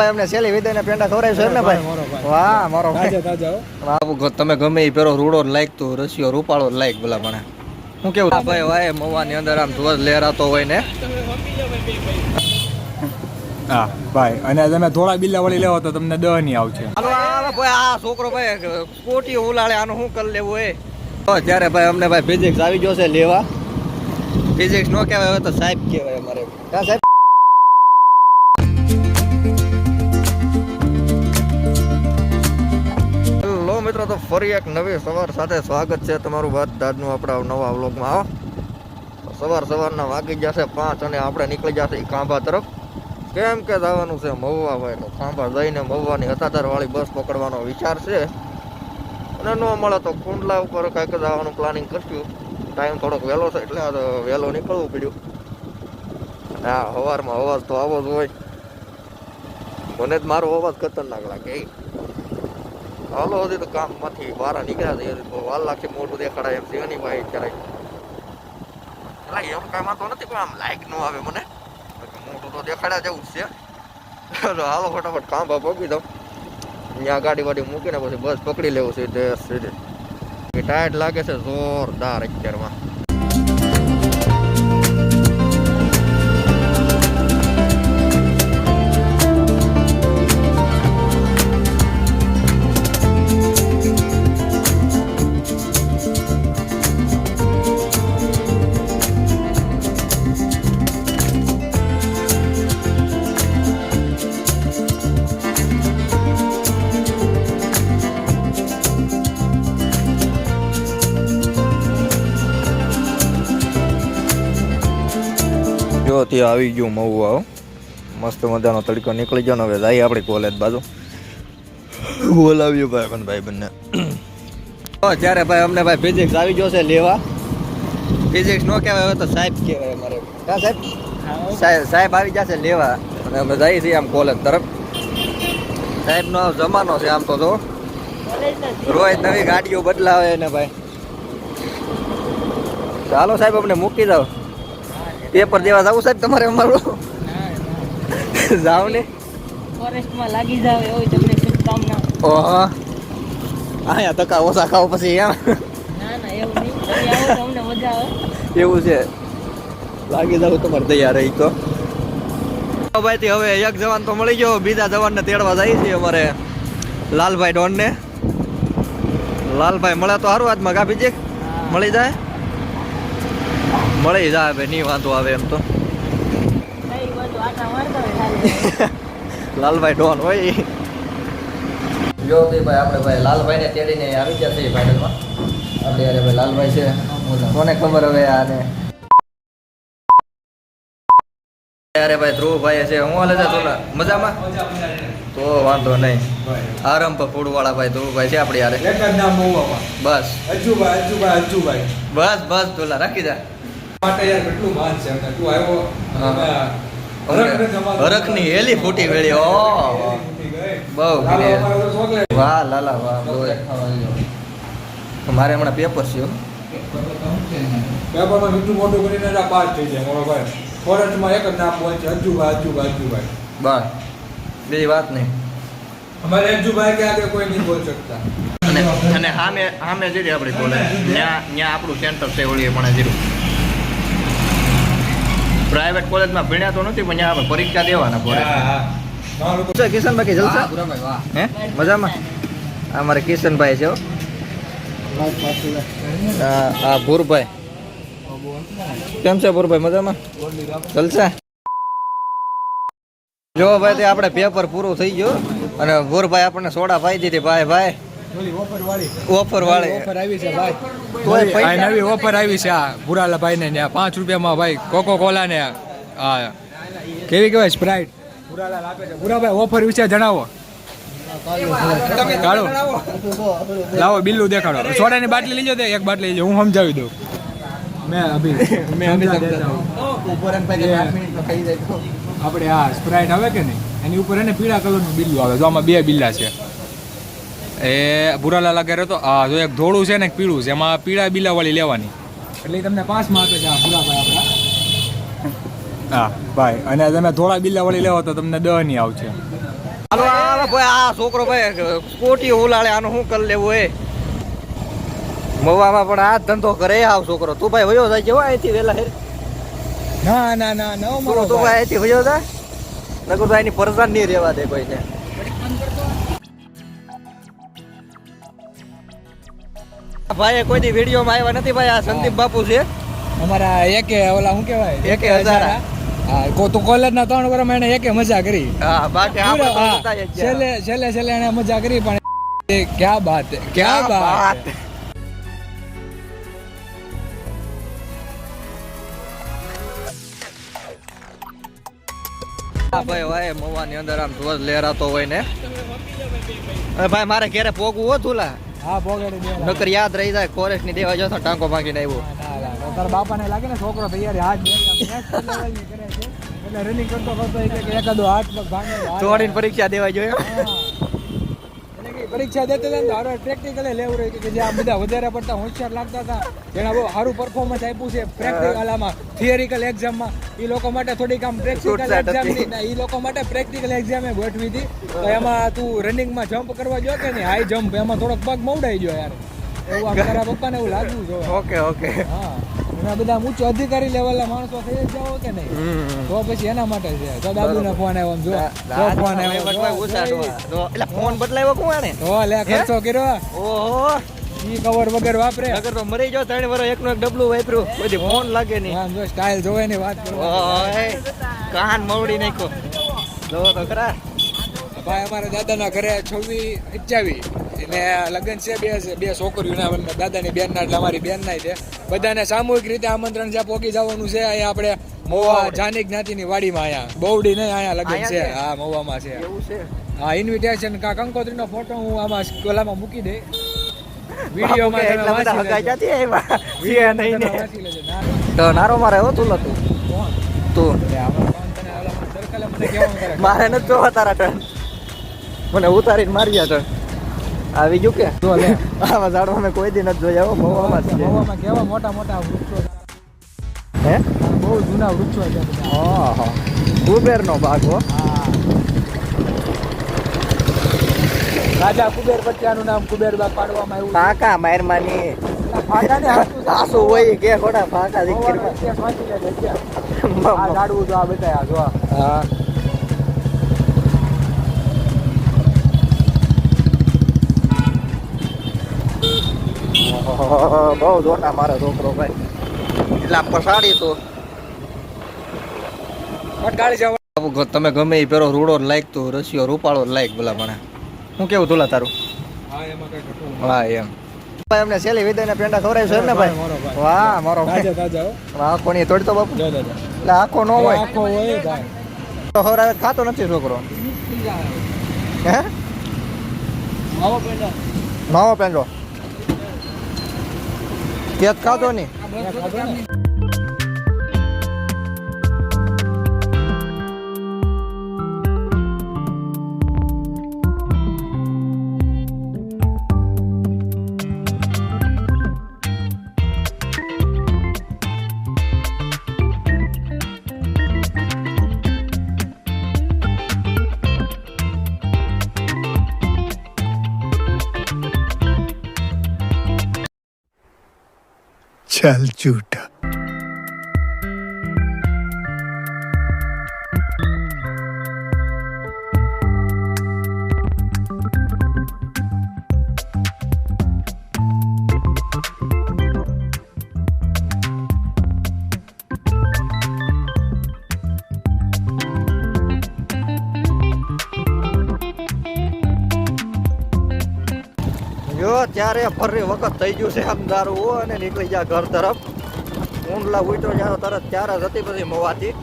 ભાઈ અમને સેલી વિદાયના પેંડા ખવડાવીશું એમ ને ભાઈ. વાહ મારો ભાઈ. તાજા તાજા હો. તમે ગમે એ પેરો રૂડો લાઈક તો રસિયો રૂપાળો લાઈક ભલા મને હું કેવું? ભાઈ વાય મવાની અંદર આમ ધ્વજ લહેરાતો હોય ને. હા ભાઈ અને તમે થોડા બિલ્લા વળી લેવો તો તમને દહની આવશે. આ ભાઈ આ છોકરો ભાઈ કોટી ઉલાળે આનું શું કરી લેવું એ? તો ત્યારે ભાઈ અમને ભાઈ ફિઝિક્સ આવી ગયો છે લેવા. ફિઝિક્સ નો કહેવાય હવે તો સાહેબ કહેવાય અમારે. ક્યાં સાહેબ મિત્રો, તો ફરી એક નવી સવાર સાથે સ્વાગત છે તમારું બધાનું આપણા નવા વ્લોગમાં આવો સવાર સવારના વાગી જશે પાંચ અને આપણે નીકળી જશે ખાંભા તરફ. કેમ કે જવાનું છે મહુવા ભાઈ તો ખાંભા જઈને મહુવાની હતાધારવાળી બસ પકડવાનો વિચાર છે. અને ન મળે તો કુંડલા ઉપર કાંઈક જવાનું પ્લાનિંગ કર્યું ટાઈમ થોડોક વહેલો છે એટલે વહેલો નીકળવું પડ્યું. હા સવારમાં અવાજ તો આવો જ હોય. મને જ મારો અવાજ ખતરનાક લાગે. હાલો, હજી તો કામમાંથી બહાર નીકળ્યા છે. તો વાલ લાગશે મોટું દેખાડાય એમ સિંહની ભાઈ ક્યારેક એટલે એમ કાંઈ વાંધો નથી, પણ આમ લાઈક ન આવે મને. મોટું તો દેખાડ્યા જેવું જ છે. હાલો ફટાફટ કામ ભાવ પગી દઉં. ત્યાં ગાડી વાડી મૂકીને પછી બસ પકડી લેવું છે. સીધે સીધી ટાયર લાગે છે, જોરદાર અત્યારમાં જો ત્યાં આવી ગયું મહુવા હો. મસ્ત મજાનો તડકો નીકળી ગયો ને હવે જાય આપણી કોલેજ બાજુ. બોલાવ્યું ભાઈ પણ ભાઈ બંને. ત્યારે ભાઈ અમને ભાઈ ફિઝિક્સ આવી ગયો છે લેવા. ફિઝિક્સ નો કહેવાય, હવે તો સાહેબ કહેવાય અમારે. હા, સાહેબ? સાહેબ આવી જશે લેવા. અને અમે જઈએ છીએ આમ કોલેજ તરફ. સાહેબનો જમાનો છે આમ તો જો. રોજ નવી ગાડીઓ બદલાવે ને ભાઈ. ચાલો સાહેબ, અમને મૂકી જાઓ પેપર દેવા જવું સાહેબ તમારે અમારું? જાવ ને. ફોરેસ્ટમાં લાગી જાવ એવું તમને શુભકામના ઓહો. અહીંયા તકા ઓછા ખાવ પછી એમ. ના ના એવું નહીં. આવો તો અમને મજા આવે. એવું છે. લાગી જાવ તમારે તૈયાર રહી તો. ભાઈ હવે એક જવાન તો મળી ગયો બીજા જવાનને તેડવા જાય છે અમારે લાલભાઈ ડોન ને લાલભાઈ મળે તો સારું આજમાં કાપી છે. મળી જાય. મળી જાય ભાઈ નહીં વાંધો આવે એમ તો. લાલભાઈ ડોન હોય. જો ભાઈ આપણે ભાઈ લાલભાઈને તેડીને આવી ગયા છીએ ફાઇનલમાં આપણે યારે ભાઈ લાલભાઈ છે. કોને ખબર હવે આને? અરે ભાઈ ધ્રુવભાઈ છે. હું હાલે છે તું મજામાં? તો વાંધો નહીં. આરંભ ફૂડવાળા ભાઈ ધ્રુવભાઈ છે આપણી બસ. બસ બસ ધોલા રાખી જા. માટે યાર કેટલું માન છે અમને તું આવ્યો હા. હરખને જમાડો. હરખની હેલી ફૂટી વેળી ઓ બહુ લાલો ગીરી. અમારો તો ચોકલેટ. વાહ લાલા વાહ મારે હમણાં પેપર છે પેપરમાં મીઠું મોટું કરીને જ પાસ થઈ જાય મારો ભાઈ. ફોરેસ્ટમાં એક જ નામ બોલ છે અજ્જુભાઈ અજ્જુભાઈ અજ્જુભાઈ બસ. બીજી વાત નહીં. અમારે અજ્જુભાઈ કે આગળ કોઈ નહીં બોલ શકતા. અને સામે સામે જઈએ આપણી કોલેજ ત્યાં ત્યાં આપણું સેન્ટર છે ઓળી પણ જીરું. પ્રાઇવેટ કોલેજમાં ભણ્યા તો નથી પણ આપણે પરીક્ષા દેવાના પડે. હા. કિશનભાઈ જલસા? હે મજામાં? આ મારે કિશનભાઈ છે હો. આ ભૂરભાઈ. કેમ છે ભૂરભાઈ મજામાં? જલસા? જો ભાઈ તે આપણે પેપર પૂરું થઈ ગયું અને ભૂરભાઈ આપણને સોડા પાઈ દીધી ભાઈ ભાઈ. ઓફર વાળી ઓફર આવી છે ભાઈ. આ પૈસા. નવી ઓફર આવી છે આ ભુરાલા ભાઈ ને પાંચ રૂપિયામાં ભાઈ કોકો કોલા ને આ કેવી કહેવાય સ્પ્રાઇટ ભુરાલાલ આપે છે. ભુરાભાઈ ઓફર વિશે જણાવો. કાઢો લાવો બિલ્લું દેખાડો. સોડાની બાટલી લીજો તો એક બાટલી લીજો. હું સમજાવી દઉં. મેં અભી મેં આપણે આ સ્પ્રાઇટ આવે કે નહીં? એની ઉપર એને પીળા કલરનું બિલ્લું આવે. જો આમાં બે બિલ્લા છે. એ ભૂરાલા લાગે રહેતો. આ જો એક ધોળું છે ને એક પીળું છે એમાં પીળા બિલ્લા વાળી લેવાની. એટલે તમને પાંચમાં આપે છે આ ભૂરાભાઈ આપણા. હા ભાઈ અને તમે ધોળા બિલ્લા વાળી લેવો તો તમને દહની આવશે. હાલો આ ભાઈ આ છોકરો ભાઈ કોટી ઉલાળે આનું શું કરી લેવું એ? મવામાં પણ આ ધંધો કરે આવ છોકરો. તું ભાઈ વયો જાય કેવો અહીંથી વેલા હેર ના ના ના ના તું ભાઈ અહીંથી વયો જાય નગરભાઈ ની પરસાન નહીં રહેવા દે કોઈને ભાઈ કોઈ દી વિડીયોમાં આવ્યા નથી ભાઈ આ સંદીપ બાપુ છે. અમારા એકે ઓલા શું કહેવાય? એકે હજારા. હા કોલેજ ના ત્રણ વર્ષમાં એને એકે મજા કરી. હા બાકી આપણે તો હા, જતા જ ગયા. છેલ્લે છેલ્લે છેલ્લે એને મજા કરી પણ ક્યાં બાત ક્યાં બાત ભાઈ ભાઈ મવાની અંદર આમ ધ્વજ લહેરાતો હોય ને. ભાઈ મારે ઘેરે પોગવું હો તુલા હા નકર યાદ રહી જાય કોરેશની દેવા જતો ટાંકો ભાંગીને આવ્યો. બાપા ને બાપાને લાગે ને છોકરો તૈયારી હાથ એટલે રનિંગ કરતો કરતો એ એકાદો હાથ પગ ભાંગે દોડીને પરીક્ષા દેવા. એટલે કે પરીક્ષા દેતા હતા ને પ્રેક્ટિકલ હારો પ્રેક્ટિકલે લેવું રહ્યું કે જે આ બધા વધારે પડતા હોશિયાર લાગતા હતા. જેના બહુ સારું પરફોર્મન્સ આપ્યું છે પ્રેક્ટિકલ આમાં થિયરિકલ એક્ઝામમાં એ લોકો માટે થોડીક આમ પ્રેક્ટિકલ એક્ઝામ એ લોકો માટે પ્રેક્ટિકલ એક્ઝામ એ ગોઠવી હતી. તો એમાં તું રનિંગમાં જમ્પ કરવા જો કે નહીં? હાઈ જમ્પ એમાં થોડોક પગ મવડાઈ ગયો યાર. એવું આમ તારા પપ્પાને એવું લાગ્યું જો ઓકે ઓકે હા. એના બધા ઉચ્ચ અધિકારી લેવલના માણસો થઈ જ કે નહીં? તો પછી એના માટે છે. તો દાદુને ફોન આવ્યો જો. ફોન આવ્યો જો, એટલે ફોન બદલાવ્યો કોણ આને? તો લે ખર્ચો કર્યો. ઓહો. ઈ કવર વગર વાપરે. અગર તો મરી જો ત્રણ વર્ષ એકનો એક ડબલું વાપર્યું. બધી ફોન લાગે નહીં. આમ જો સ્ટાઇલ જોવે ની વાત કરો કાન મવડી નાખ્યો. જોવો તો ખરા. ભાઈ અમારા દાદાના ઘરે છવ્વી અઠ્યાવીસ એને લગ્ન છે બે બે છોકરીઓના દાદાની દાદાની બેનના એટલે અમારી બેનના છે. બધાને સામૂહિક રીતે આમંત્રણ છે પોકી જવાનું છે. અહીંયા આપણે મોવા જાની જ્ઞાતિની વાડીમાં અહીંયા. બહુડી નહીં અહીંયા લગન છે. હા મોવામાં છે. છે? હા ઇન્વિટેશન કા કંકોત્રીનો ફોટો હું આમાં ઓલામાં મૂકી દઈ વિડીયોમાં તમે વાંચી લેજો. ને. ના, તો નારો મારે હો તું તું. મારે નથી જોવા તારા ટર્ન મને ઉતારીને માર્યા ટર્ન આવી ગયું કે? જો લે. આવા ઝાડો અમે કોઈ દી નથી જોયા જ છે. મહુવામાં કેવા મોટા મોટા વૃક્ષો હે? બહુ જૂના વૃક્ષો છે બધા. હા કુબેર નો બાગ હો. રાજા કુબેર આનું નામ કુબેર બાગ પાડવામાં આવ્યું કાકા હાથું આસુ હોય કે ખોટા ફાકા દીકરી ઝાડવું જો આ બતાયા જો હા. બહુ જોતા મારો છોકરો ભાઈ. એટલે આમ પસાડી તો. પટકાળી જવા તમે ગમે એ પેલો રૂડો લાઈક તો રસિયો રૂપાળો લાઈક બોલા મને હું કેવું તુલા તારું? હા એમાં કઈ એમ. ભાઈ એમને સેલી વિદયના પેંડા ખવડાવ્યું છે ને ભાઈ. વાહ મારો. આખો ની તોડતો બાપુ. એટલે આખો નો હોય. આખો હોય ભાઈ તો ખવડાવે ખાતો નથી છોકરો. હે? માવો પેંડો. કેક ખાધો નહીં. ખાધો ને ત્યારે ફરી વખત થઈ ગયું છે આમ દારૂ અને નીકળી ગયા ઘર તરફ. ઊંડલા ઉઠો જાવ તરત ત્યારે હતી પછી મોવાથી.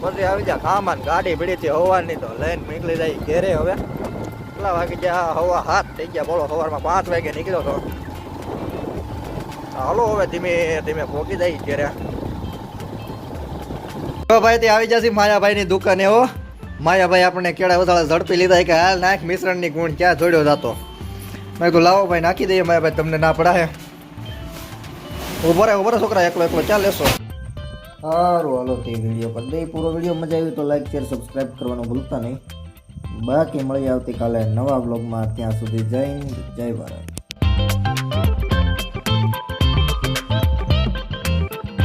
પછી આવી જાય ખામાન ગાડી ભીડીથી હવાની તો લઈને નીકળી જાય ઘેરે હવે. કેટલા વાગી ગયા? હવા હાથ થઈ ગયા, બોલો, સવારમાં પાંચ વાગે નીકળ્યો તો. હાલો, હવે ધીમે ધીમે પહોંચી જાય ઘેરે. તો ભાઈ, તે આવી જશે માયાભાઈ ની દુકાને હો. માયાભાઈ આપણે કેળા વધારે ઝડપી લીધા કે હાલ નાખ મિશ્રણની ગુણ ક્યાં જોડ્યો જતો. મેં કીધું, લાવો ભાઈ, નાખી દઈએ. મારા ભાઈ તમને ના પડાય. ઊભો રહે ઊભો રહે, છોકરા, એકલો એકલો, ચાલ, લેશો. સારું, હાલો, તે વીડિયો પર. દઈ પૂરો વીડિયો મજા આવી તો લાઈક શેર સબસ્ક્રાઈબ કરવાનું ભૂલતા નહીં. બાકી મળી આવતીકાલે નવા બ્લોગમાં ત્યાં સુધી જય જય ભારત.